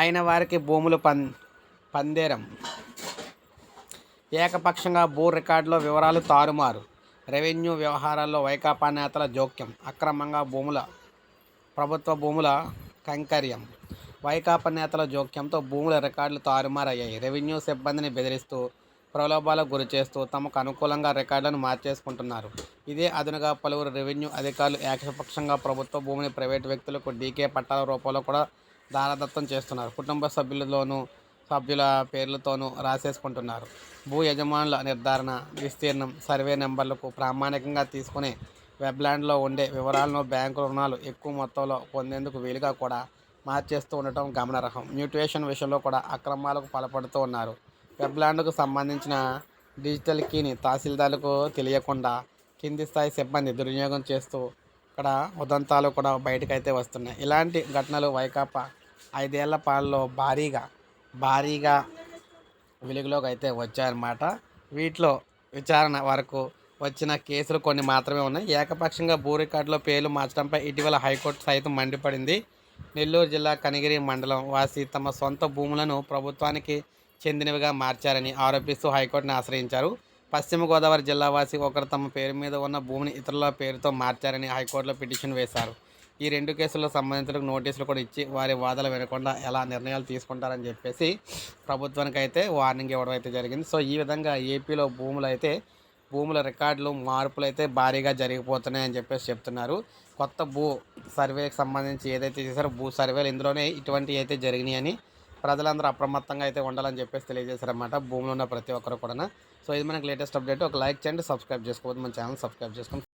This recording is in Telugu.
అయిన వారికి భూములు పం పందేరం. ఏకపక్షంగా భూ రికార్డులో వివరాలు తారుమారు. రెవెన్యూ వ్యవహారాల్లో వైకాపా నేతల జోక్యం అక్రమంగా భూముల ప్రభుత్వ భూముల కైంకర్యం. వైకాపా నేతల జోక్యంతో భూముల రికార్డులు తారుమారయ్యాయి. రెవెన్యూ సిబ్బందిని బెదిరిస్తూ ప్రలోభాలకు గురి చేస్తూ తమకు అనుకూలంగా రికార్డులను మార్చేసుకుంటున్నారు. ఇదే అదునుగా పలువురు రెవెన్యూ అధికారులు ఏకపక్షంగా ప్రభుత్వ భూమిని ప్రైవేటు వ్యక్తులకు డీకే పట్టాల రూపంలో కూడా దారదత్తం చేస్తున్నారు. కుటుంబ సభ్యులలోనూ సభ్యుల పేర్లతోనూ రాసేసుకుంటున్నారు. భూ యజమానుల నిర్ధారణ విస్తీర్ణం సర్వే నెంబర్లకు ప్రామాణికంగా తీసుకునే వెబ్లాండ్లో ఉండే వివరాలను బ్యాంకు రుణాలు ఎక్కువ మొత్తంలో పొందేందుకు వీలుగా కూడా మార్చేస్తూ ఉండటం గమనార్హం. మ్యూటేషన్ విషయంలో కూడా అక్రమాలకు పాల్పడుతూ ఉన్నారు. వెబ్లాండ్కు సంబంధించిన డిజిటల్ కీని తహసీల్దార్లకు తెలియకుండా కింది స్థాయి సిబ్బంది దుర్వినియోగం చేస్తూ ఇక్కడ ఉదంతాలు కూడా బయటకైతే వస్తున్నాయి. ఇలాంటి ఘటనలు వైకాపా ఐదేళ్ళ పాలలో భారీగా భారీగా వెలుగులోకి అయితే వచ్చాయన్నమాట. వీటిలో విచారణ వరకు వచ్చిన కేసులు కొన్ని మాత్రమే ఉన్నాయి. ఏకపక్షంగా భూ రికార్డులో పేర్లు మార్చడంపై ఇటీవల హైకోర్టు సైతం మండిపడింది. నెల్లూరు జిల్లా కనిగిరి మండలం వాసి తమ సొంత భూములను ప్రభుత్వానికి చెందినవిగా మార్చారని ఆరోపిస్తూ హైకోర్టును ఆశ్రయించారు. పశ్చిమ గోదావరి జిల్లా వాసి ఒకరు తమ పేరు మీద ఉన్న భూమిని ఇతరుల పేరుతో మార్చారని హైకోర్టులో పిటిషన్ వేశారు. ఈ రెండు కేసుల్లో సంబంధితులకు నోటీసులు కూడా ఇచ్చి వారి వాదన వినకుండా ఎలా నిర్ణయాలు తీసుకుంటారని చెప్పేసి ప్రభుత్వానికి అయితే వార్నింగ్ ఇవ్వడం అయితే జరిగింది. సో ఈ విధంగా ఏపీలో భూములు అయితే భూముల రికార్డులు మార్పులు అయితే భారీగా జరిగిపోతున్నాయని చెప్పేసి చెప్తున్నారు. కొత్త భూ సర్వేకి సంబంధించి ఏదైతే చేశారో భూ సర్వేలు ఇందులోనే ఇటువంటివి అయితే జరిగినాయని ప్రజలందరూ అప్రమత్తంగా అయితే ఉండాలని చెప్పేసి తెలియజేశారన్నమాట భూమిలో ఉన్న ప్రతి ఒక్కరు కూడా సో ఇది మనకి లేటెస్ట్ అప్డేట్ ఒక లైక్ చేయండి సబ్స్క్రైబ్ చేసుకోవద్దు. మన ఛానల్ సబ్స్క్రైబ్ చేసుకోండి.